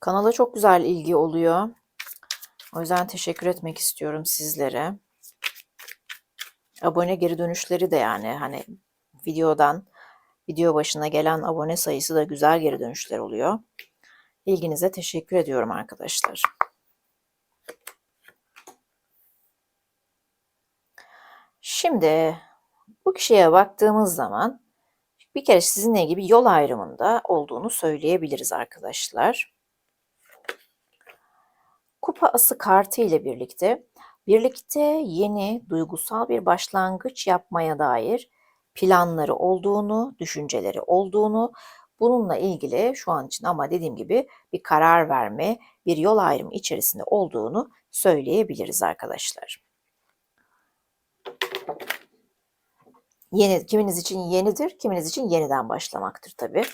Kanala çok güzel ilgi oluyor. O yüzden teşekkür etmek istiyorum sizlere. Abone geri dönüşleri de yani hani videodan video başına gelen abone sayısı da güzel geri dönüşler oluyor. İlginize teşekkür ediyorum arkadaşlar. Şimdi bu kişiye baktığımız zaman bir kere sizinle ilgili yol ayrımında olduğunu söyleyebiliriz arkadaşlar. Kupa ası kartı ile birlikte birlikte yeni duygusal bir başlangıç yapmaya dair planları olduğunu, düşünceleri olduğunu, bununla ilgili şu an için ama dediğim gibi bir karar verme, bir yol ayrımı içerisinde olduğunu söyleyebiliriz arkadaşlar. Yeni, kiminiz için yenidir, kiminiz için yeniden başlamaktır tabii.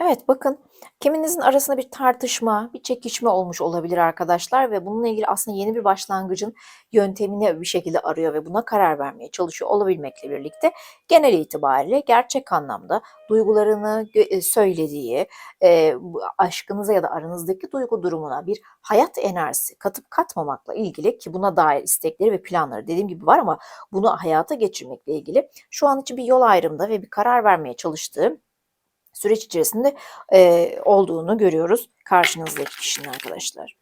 Evet bakın kiminizin arasında bir tartışma, bir çekişme olmuş olabilir arkadaşlar ve bununla ilgili aslında yeni bir başlangıcın yöntemini bir şekilde arıyor ve buna karar vermeye çalışıyor olabilmekle birlikte genel itibariyle gerçek anlamda duygularını e, söylediği, e, aşkınıza ya da aranızdaki duygu durumuna bir hayat enerjisi katıp katmamakla ilgili ki buna dair istekleri ve planları dediğim gibi var ama bunu hayata geçirmekle ilgili şu an için bir yol ayrımda ve bir karar vermeye çalıştığı süreç içerisinde e, olduğunu görüyoruz karşınızdaki kişinin arkadaşlar.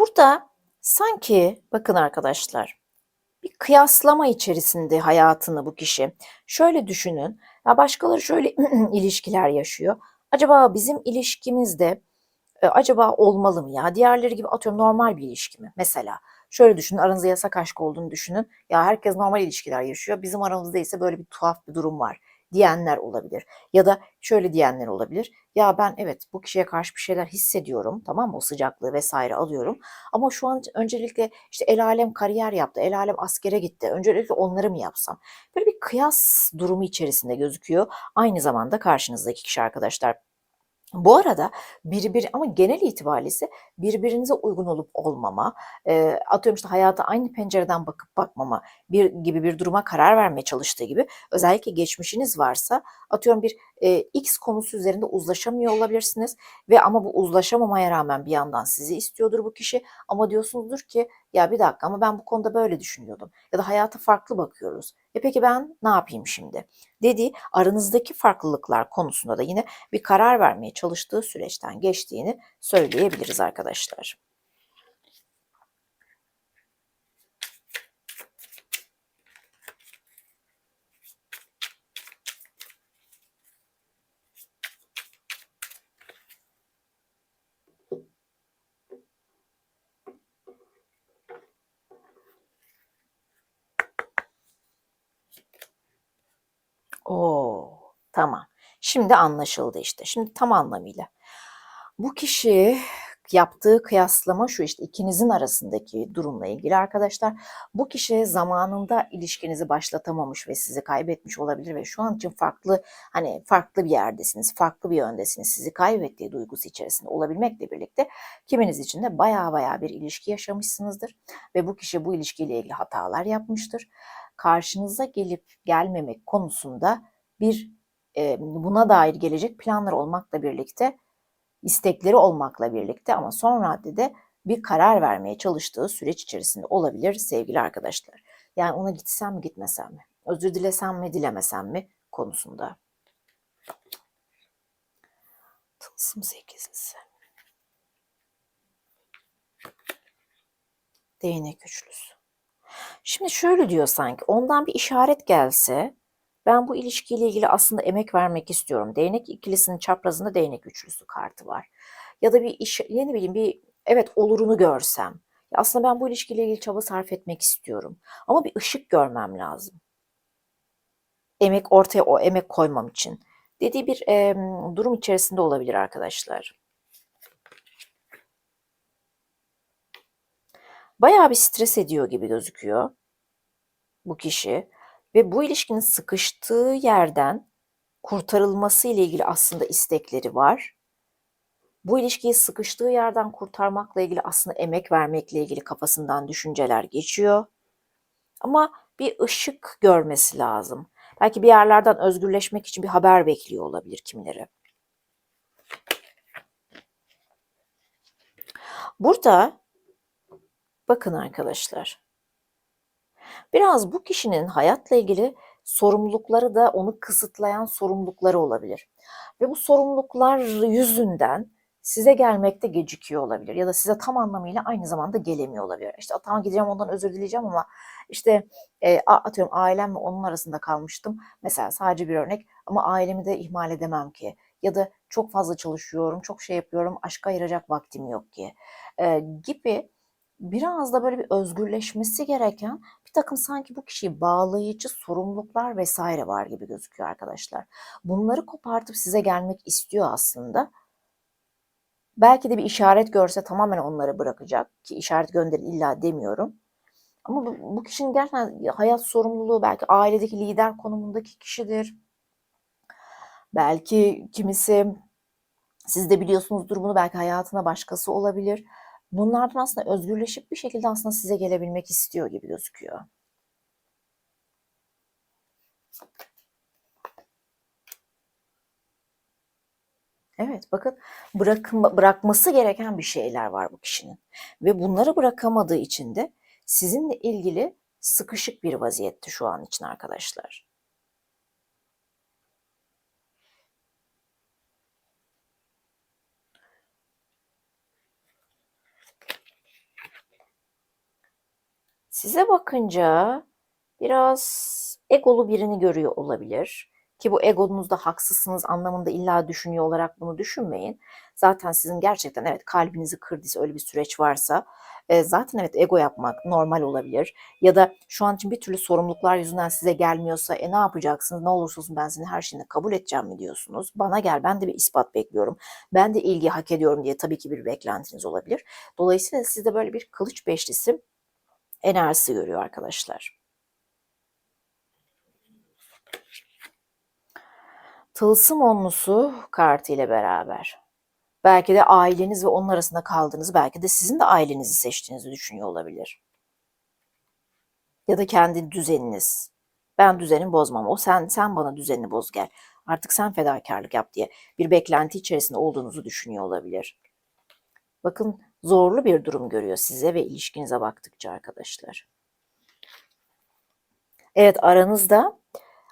Burada sanki bakın arkadaşlar bir kıyaslama içerisinde hayatını bu kişi. Şöyle düşünün. Ya başkaları şöyle ilişkiler yaşıyor. Acaba bizim ilişkimizde e, acaba olmalı mı ya? Diğerleri gibi atıyorum normal bir ilişki mi? Mesela şöyle düşünün aranızda yasak aşk olduğunu düşünün. Ya herkes normal ilişkiler yaşıyor. Bizim aramızda ise böyle bir tuhaf bir durum var diyenler olabilir. Ya da şöyle diyenler olabilir. Ya ben evet bu kişiye karşı bir şeyler hissediyorum tamam mı? O sıcaklığı vesaire alıyorum. Ama şu an öncelikle işte el alem kariyer yaptı. El alem askere gitti. Öncelikle onları mı yapsam? Böyle bir kıyas durumu içerisinde gözüküyor. Aynı zamanda karşınızdaki kişi arkadaşlar bu arada birbiri ama genel itibariyle birbirinize uygun olup olmama, eee, atıyorum işte hayata aynı pencereden bakıp bakmama bir gibi bir duruma karar vermeye çalıştığı gibi özellikle geçmişiniz varsa atıyorum bir eee, X konusu üzerinde uzlaşamıyor olabilirsiniz ve ama bu uzlaşamamaya rağmen bir yandan sizi istiyordur bu kişi ama diyorsunuzdur ki ya bir dakika ama ben bu konuda böyle düşünüyordum ya da hayata farklı bakıyoruz. E peki ben ne yapayım şimdi? Dediği aranızdaki farklılıklar konusunda da yine bir karar vermeye çalıştığı süreçten geçtiğini söyleyebiliriz arkadaşlar. Oo, tamam. Şimdi anlaşıldı işte. Şimdi tam anlamıyla. Bu kişi yaptığı kıyaslama şu işte ikinizin arasındaki durumla ilgili arkadaşlar. Bu kişi zamanında ilişkinizi başlatamamış ve sizi kaybetmiş olabilir ve şu an için farklı hani farklı bir yerdesiniz, farklı bir yöndesiniz. Sizi kaybettiği duygusu içerisinde olabilmekle birlikte kiminiz için de baya baya bir ilişki yaşamışsınızdır ve bu kişi bu ilişkiyle ilgili hatalar yapmıştır karşınıza gelip gelmemek konusunda bir e, buna dair gelecek planlar olmakla birlikte istekleri olmakla birlikte ama son raddede bir karar vermeye çalıştığı süreç içerisinde olabilir sevgili arkadaşlar. Yani ona gitsem mi gitmesem mi? Özür dilesem mi dilemesem mi konusunda. Tılsım sekizlisi. Değnek üçlüsü. Şimdi şöyle diyor sanki ondan bir işaret gelse ben bu ilişkiyle ilgili aslında emek vermek istiyorum. Değnek ikilisinin çaprazında değnek üçlüsü kartı var. Ya da bir iş, yeni bileyim bir evet olurunu görsem. Ya aslında ben bu ilişkiyle ilgili çaba sarf etmek istiyorum. Ama bir ışık görmem lazım. Emek ortaya o emek koymam için. Dediği bir e, durum içerisinde olabilir arkadaşlar. Bayağı bir stres ediyor gibi gözüküyor bu kişi ve bu ilişkinin sıkıştığı yerden kurtarılması ile ilgili aslında istekleri var. Bu ilişkiyi sıkıştığı yerden kurtarmakla ilgili aslında emek vermekle ilgili kafasından düşünceler geçiyor. Ama bir ışık görmesi lazım. Belki bir yerlerden özgürleşmek için bir haber bekliyor olabilir kimileri. Burada bakın arkadaşlar. Biraz bu kişinin hayatla ilgili sorumlulukları da onu kısıtlayan sorumlulukları olabilir. Ve bu sorumluluklar yüzünden size gelmekte gecikiyor olabilir ya da size tam anlamıyla aynı zamanda gelemiyor olabilir. İşte tamam gideceğim ondan özür dileyeceğim ama işte e, atıyorum ailemle onun arasında kalmıştım. Mesela sadece bir örnek ama ailemi de ihmal edemem ki. Ya da çok fazla çalışıyorum, çok şey yapıyorum, aşka ayıracak vaktim yok ki. E, gibi biraz da böyle bir özgürleşmesi gereken bir takım sanki bu kişiyi bağlayıcı sorumluluklar vesaire var gibi gözüküyor arkadaşlar. Bunları kopartıp size gelmek istiyor aslında. Belki de bir işaret görse tamamen onları bırakacak ki işaret gönderin illa demiyorum. Ama bu, bu kişinin gerçekten hayat sorumluluğu belki ailedeki lider konumundaki kişidir. Belki kimisi siz de biliyorsunuzdur bunu belki hayatına başkası olabilir. Bunlardan aslında özgürleşip bir şekilde aslında size gelebilmek istiyor gibi gözüküyor. Evet bakın bırakma, bırakması gereken bir şeyler var bu kişinin. Ve bunları bırakamadığı için de sizinle ilgili sıkışık bir vaziyette şu an için arkadaşlar. Size bakınca biraz egolu birini görüyor olabilir. Ki bu egonuzda haksızsınız anlamında illa düşünüyor olarak bunu düşünmeyin. Zaten sizin gerçekten evet kalbinizi kırdıysa öyle bir süreç varsa e, zaten evet ego yapmak normal olabilir. Ya da şu an için bir türlü sorumluluklar yüzünden size gelmiyorsa e ne yapacaksınız? Ne olursa olsun ben senin her şeyini kabul edeceğim mi diyorsunuz? Bana gel ben de bir ispat bekliyorum. Ben de ilgi hak ediyorum diye tabii ki bir beklentiniz olabilir. Dolayısıyla sizde böyle bir kılıç beşlisi enerjisi görüyor arkadaşlar. Tılsım onlusu kartı ile beraber. Belki de aileniz ve onun arasında kaldığınız, belki de sizin de ailenizi seçtiğinizi düşünüyor olabilir. Ya da kendi düzeniniz. Ben düzenimi bozmam. O sen sen bana düzenini boz gel. Artık sen fedakarlık yap diye bir beklenti içerisinde olduğunuzu düşünüyor olabilir. Bakın zorlu bir durum görüyor size ve ilişkinize baktıkça arkadaşlar. Evet aranızda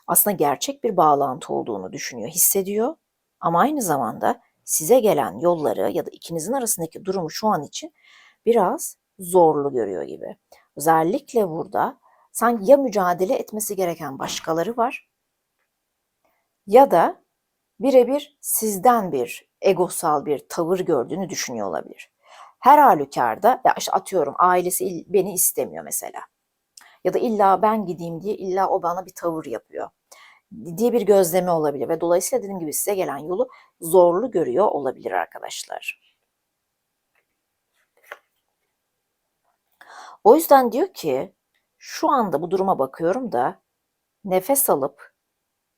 aslında gerçek bir bağlantı olduğunu düşünüyor, hissediyor. Ama aynı zamanda size gelen yolları ya da ikinizin arasındaki durumu şu an için biraz zorlu görüyor gibi. Özellikle burada sanki ya mücadele etmesi gereken başkaları var ya da birebir sizden bir egosal bir tavır gördüğünü düşünüyor olabilir. Her halükarda ya işte atıyorum ailesi beni istemiyor mesela. Ya da illa ben gideyim diye illa o bana bir tavır yapıyor diye bir gözleme olabilir ve dolayısıyla dediğim gibi size gelen yolu zorlu görüyor olabilir arkadaşlar. O yüzden diyor ki şu anda bu duruma bakıyorum da nefes alıp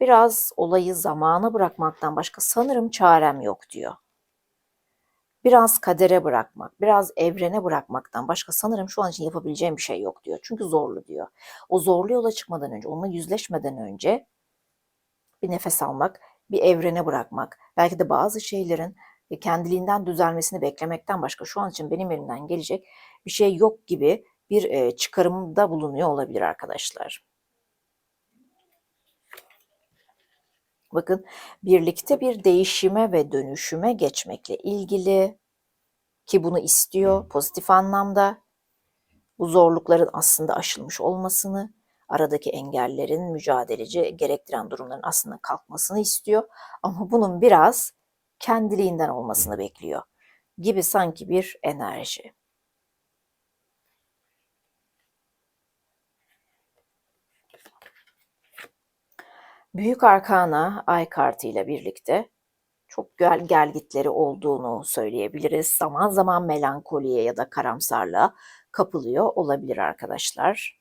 biraz olayı zamana bırakmaktan başka sanırım çarem yok diyor. Biraz kadere bırakmak, biraz evrene bırakmaktan başka sanırım şu an için yapabileceğim bir şey yok diyor. Çünkü zorlu diyor. O zorlu yola çıkmadan önce, onunla yüzleşmeden önce bir nefes almak, bir evrene bırakmak, belki de bazı şeylerin kendiliğinden düzelmesini beklemekten başka şu an için benim elimden gelecek bir şey yok gibi bir çıkarımda bulunuyor olabilir arkadaşlar. Bakın birlikte bir değişime ve dönüşüme geçmekle ilgili ki bunu istiyor pozitif anlamda. Bu zorlukların aslında aşılmış olmasını, aradaki engellerin mücadeleci gerektiren durumların aslında kalkmasını istiyor. Ama bunun biraz kendiliğinden olmasını bekliyor gibi sanki bir enerji. Büyük Arkana ay kartı ile birlikte çok gel gelgitleri olduğunu söyleyebiliriz. Zaman zaman melankoliye ya da karamsarlığa kapılıyor olabilir arkadaşlar.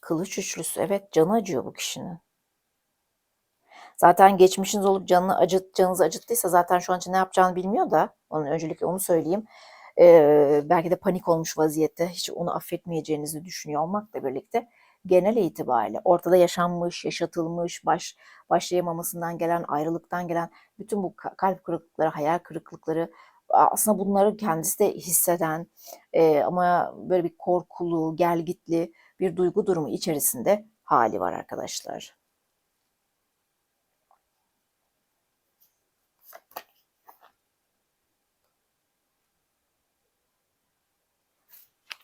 Kılıç üçlüsü evet canı acıyor bu kişinin. Zaten geçmişiniz olup canını acıt, canınızı acıttıysa zaten şu an için ne yapacağını bilmiyor da onun öncelikle onu söyleyeyim. Ee, belki de panik olmuş vaziyette hiç onu affetmeyeceğinizi düşünüyor olmakla birlikte genel itibariyle ortada yaşanmış, yaşatılmış, baş, başlayamamasından gelen, ayrılıktan gelen bütün bu kalp kırıklıkları, hayal kırıklıkları aslında bunları kendisi de hisseden e, ama böyle bir korkulu, gelgitli bir duygu durumu içerisinde hali var arkadaşlar.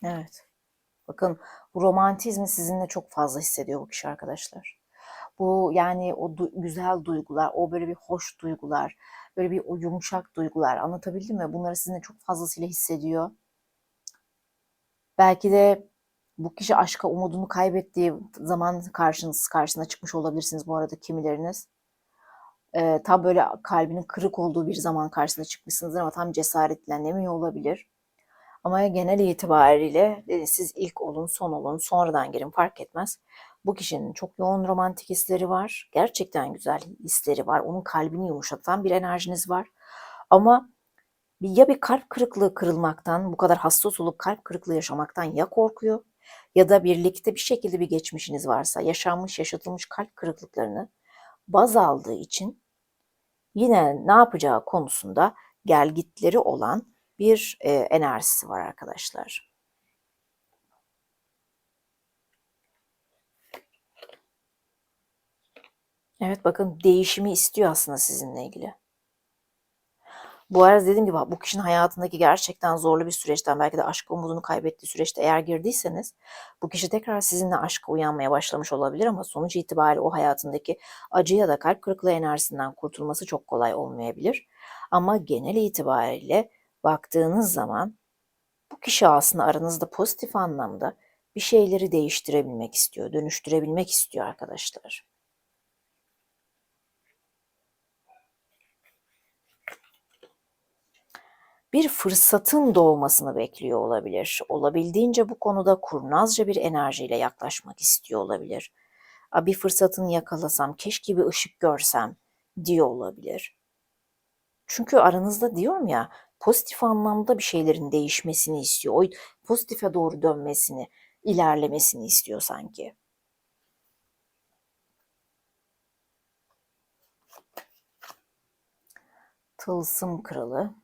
Evet. Bakın bu romantizmi sizinle çok fazla hissediyor bu kişi arkadaşlar. Bu yani o du güzel duygular, o böyle bir hoş duygular, böyle bir o yumuşak duygular anlatabildim mi? Bunları sizinle çok fazlasıyla hissediyor. Belki de bu kişi aşka umudunu kaybettiği zaman karşınız karşısına çıkmış olabilirsiniz bu arada kimileriniz. Ee, tam böyle kalbinin kırık olduğu bir zaman karşısına çıkmışsınızdır ama tam cesaretlenemiyor olabilir. Ama genel itibariyle siz ilk olun, son olun, sonradan girin fark etmez. Bu kişinin çok yoğun romantik hisleri var. Gerçekten güzel hisleri var. Onun kalbini yumuşatan bir enerjiniz var. Ama ya bir kalp kırıklığı kırılmaktan, bu kadar hassas olup kalp kırıklığı yaşamaktan ya korkuyor ya da birlikte bir şekilde bir geçmişiniz varsa yaşanmış, yaşatılmış kalp kırıklıklarını baz aldığı için yine ne yapacağı konusunda gelgitleri olan bir e, enerjisi var arkadaşlar. Evet bakın değişimi istiyor aslında sizinle ilgili. Bu arada dediğim gibi bu kişinin hayatındaki gerçekten zorlu bir süreçten belki de aşk umudunu kaybettiği süreçte eğer girdiyseniz bu kişi tekrar sizinle aşka uyanmaya başlamış olabilir ama sonuç itibariyle o hayatındaki acı ya da kalp kırıklığı enerjisinden kurtulması çok kolay olmayabilir. Ama genel itibariyle baktığınız zaman bu kişi aslında aranızda pozitif anlamda bir şeyleri değiştirebilmek istiyor, dönüştürebilmek istiyor arkadaşlar. bir fırsatın doğmasını bekliyor olabilir. Olabildiğince bu konuda kurnazca bir enerjiyle yaklaşmak istiyor olabilir. Bir fırsatın yakalasam, keşke bir ışık görsem diyor olabilir. Çünkü aranızda diyorum ya pozitif anlamda bir şeylerin değişmesini istiyor. O pozitife doğru dönmesini, ilerlemesini istiyor sanki. Tılsım kralı.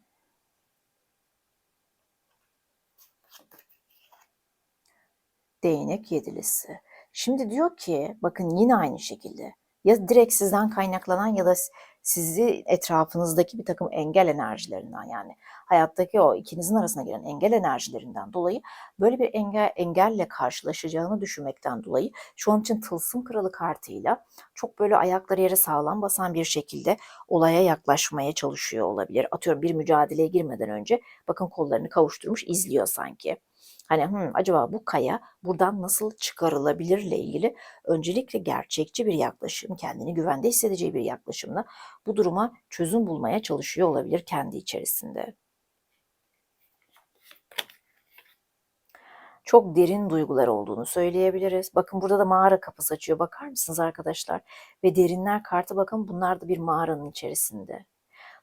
Değnek yedilisi. Şimdi diyor ki bakın yine aynı şekilde ya direkt sizden kaynaklanan ya da sizi etrafınızdaki bir takım engel enerjilerinden yani hayattaki o ikinizin arasına giren engel enerjilerinden dolayı böyle bir engel, engelle karşılaşacağını düşünmekten dolayı şu an için tılsım kralı kartıyla çok böyle ayakları yere sağlam basan bir şekilde olaya yaklaşmaya çalışıyor olabilir. Atıyorum bir mücadeleye girmeden önce bakın kollarını kavuşturmuş izliyor sanki. Hani Hı, acaba bu kaya buradan nasıl çıkarılabilirle ilgili öncelikle gerçekçi bir yaklaşım, kendini güvende hissedeceği bir yaklaşımla bu duruma çözüm bulmaya çalışıyor olabilir kendi içerisinde. çok derin duygular olduğunu söyleyebiliriz. Bakın burada da mağara kapısı açıyor. Bakar mısınız arkadaşlar? Ve derinler kartı bakın bunlar da bir mağaranın içerisinde.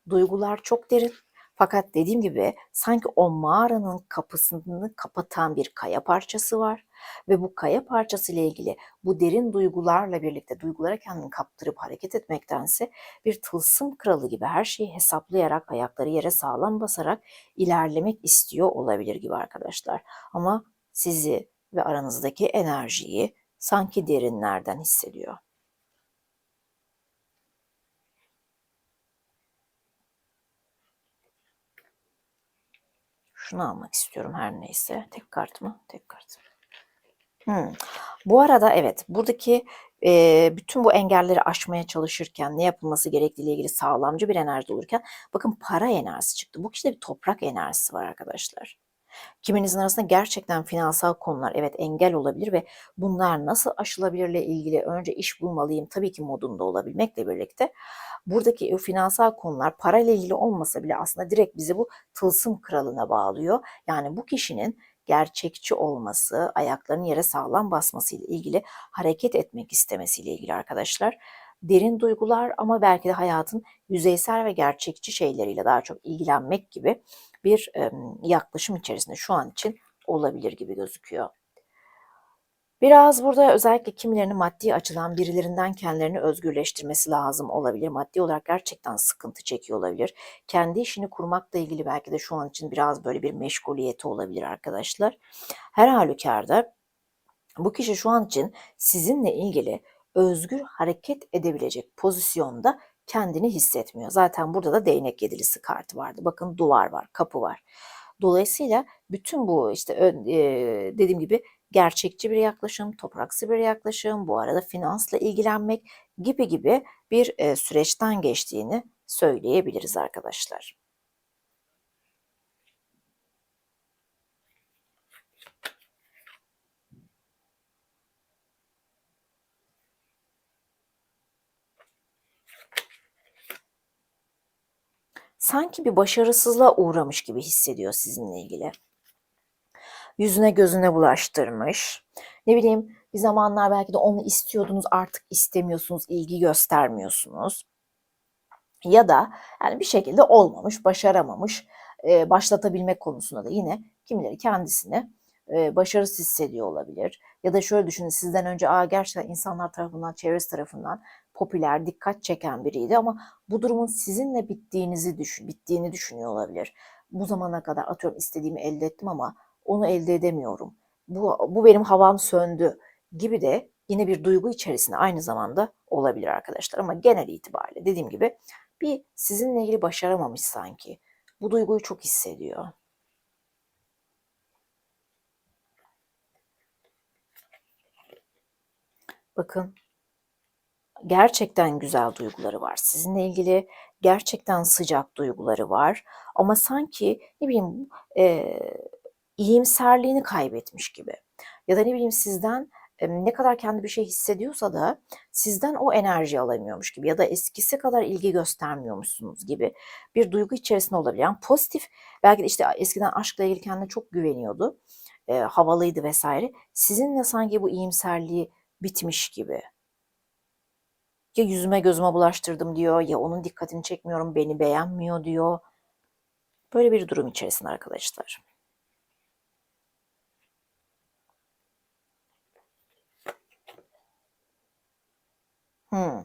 Duygular çok derin. Fakat dediğim gibi sanki o mağaranın kapısını kapatan bir kaya parçası var ve bu kaya parçası ile ilgili bu derin duygularla birlikte duygulara kendini kaptırıp hareket etmektense bir tılsım kralı gibi her şeyi hesaplayarak ayakları yere sağlam basarak ilerlemek istiyor olabilir gibi arkadaşlar. Ama sizi ve aranızdaki enerjiyi sanki derinlerden hissediyor. Şunu almak istiyorum her neyse. Tek kart mı? Tek kart. Hmm. Bu arada evet buradaki e, bütün bu engelleri aşmaya çalışırken ne yapılması gerektiğiyle ilgili sağlamcı bir enerji olurken bakın para enerjisi çıktı. Bu kişide bir toprak enerjisi var arkadaşlar. Kiminizin arasında gerçekten finansal konular evet engel olabilir ve bunlar nasıl aşılabilirle ilgili önce iş bulmalıyım tabii ki modunda olabilmekle birlikte buradaki o finansal konular parayla ilgili olmasa bile aslında direkt bizi bu tılsım kralına bağlıyor. Yani bu kişinin gerçekçi olması, ayaklarının yere sağlam basmasıyla ilgili hareket etmek istemesiyle ilgili arkadaşlar. Derin duygular ama belki de hayatın yüzeysel ve gerçekçi şeyleriyle daha çok ilgilenmek gibi bir yaklaşım içerisinde şu an için olabilir gibi gözüküyor. Biraz burada özellikle kimilerinin maddi açıdan birilerinden kendilerini özgürleştirmesi lazım olabilir. Maddi olarak gerçekten sıkıntı çekiyor olabilir. Kendi işini kurmakla ilgili belki de şu an için biraz böyle bir meşguliyeti olabilir arkadaşlar. Her halükarda bu kişi şu an için sizinle ilgili özgür hareket edebilecek pozisyonda kendini hissetmiyor. Zaten burada da değnek yedilisi kartı vardı. Bakın duvar var, kapı var. Dolayısıyla bütün bu işte e, dediğim gibi gerçekçi bir yaklaşım, topraksı bir yaklaşım, bu arada finansla ilgilenmek gibi gibi bir e, süreçten geçtiğini söyleyebiliriz arkadaşlar. Sanki bir başarısızlığa uğramış gibi hissediyor sizinle ilgili. Yüzüne gözüne bulaştırmış. Ne bileyim bir zamanlar belki de onu istiyordunuz artık istemiyorsunuz, ilgi göstermiyorsunuz. Ya da yani bir şekilde olmamış, başaramamış, e, başlatabilmek konusunda da yine kimileri kendisini e, başarısız hissediyor olabilir. Ya da şöyle düşünün sizden önce Aa, gerçekten insanlar tarafından, çevresi tarafından popüler, dikkat çeken biriydi ama bu durumun sizinle bittiğinizi düşün, bittiğini düşünüyor olabilir. Bu zamana kadar atıyorum istediğimi elde ettim ama onu elde edemiyorum. Bu, bu benim havam söndü gibi de yine bir duygu içerisinde aynı zamanda olabilir arkadaşlar. Ama genel itibariyle dediğim gibi bir sizinle ilgili başaramamış sanki. Bu duyguyu çok hissediyor. Bakın gerçekten güzel duyguları var. Sizinle ilgili gerçekten sıcak duyguları var. Ama sanki ne bileyim e, iyimserliğini kaybetmiş gibi. Ya da ne bileyim sizden ne kadar kendi bir şey hissediyorsa da sizden o enerji alamıyormuş gibi ya da eskisi kadar ilgi göstermiyormuşsunuz gibi bir duygu içerisinde olabilir. Yani pozitif belki de işte eskiden aşkla ilgili kendine çok güveniyordu. E, havalıydı vesaire. Sizinle sanki bu iyimserliği bitmiş gibi ya yüzüme gözüme bulaştırdım diyor ya onun dikkatini çekmiyorum beni beğenmiyor diyor. Böyle bir durum içerisinde arkadaşlar. Hmm.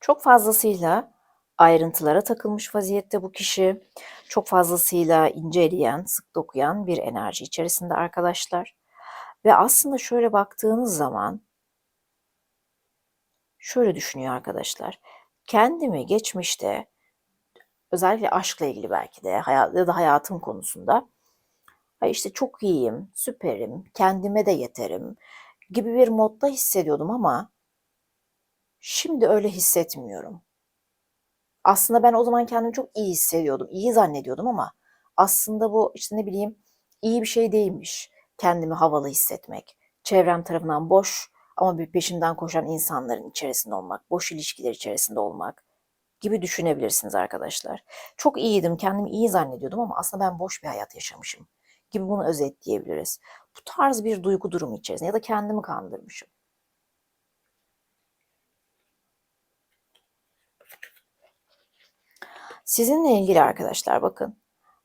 Çok fazlasıyla ayrıntılara takılmış vaziyette bu kişi. Çok fazlasıyla inceleyen, sık dokuyan bir enerji içerisinde arkadaşlar. Ve aslında şöyle baktığınız zaman şöyle düşünüyor arkadaşlar. Kendimi geçmişte özellikle aşkla ilgili belki de hayat, ya da hayatım konusunda işte çok iyiyim, süperim, kendime de yeterim gibi bir modda hissediyordum ama şimdi öyle hissetmiyorum. Aslında ben o zaman kendimi çok iyi hissediyordum, iyi zannediyordum ama aslında bu işte ne bileyim iyi bir şey değilmiş kendimi havalı hissetmek. Çevrem tarafından boş ama bir peşinden koşan insanların içerisinde olmak, boş ilişkiler içerisinde olmak gibi düşünebilirsiniz arkadaşlar. Çok iyiydim, kendimi iyi zannediyordum ama aslında ben boş bir hayat yaşamışım gibi bunu özetleyebiliriz. Bu tarz bir duygu durumu içerisinde ya da kendimi kandırmışım. Sizinle ilgili arkadaşlar bakın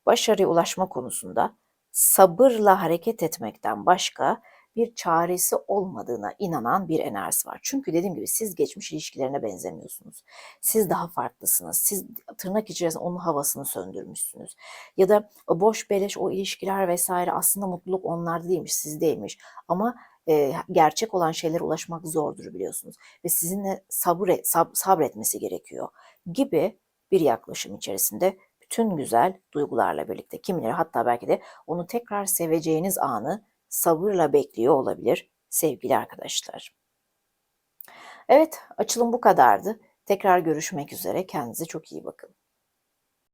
başarıya ulaşma konusunda sabırla hareket etmekten başka bir çaresi olmadığına inanan bir enerjisi var. Çünkü dediğim gibi siz geçmiş ilişkilerine benzemiyorsunuz. Siz daha farklısınız. Siz tırnak içerisinde onun havasını söndürmüşsünüz. Ya da boş beleş o ilişkiler vesaire aslında mutluluk onlarda değilmiş, sizdeymiş. Ama e, gerçek olan şeylere ulaşmak zordur biliyorsunuz. Ve sizinle sabır sab, sabretmesi gerekiyor gibi bir yaklaşım içerisinde bütün güzel duygularla birlikte kimileri hatta belki de onu tekrar seveceğiniz anı sabırla bekliyor olabilir sevgili arkadaşlar. Evet, açılım bu kadardı. Tekrar görüşmek üzere. Kendinize çok iyi bakın.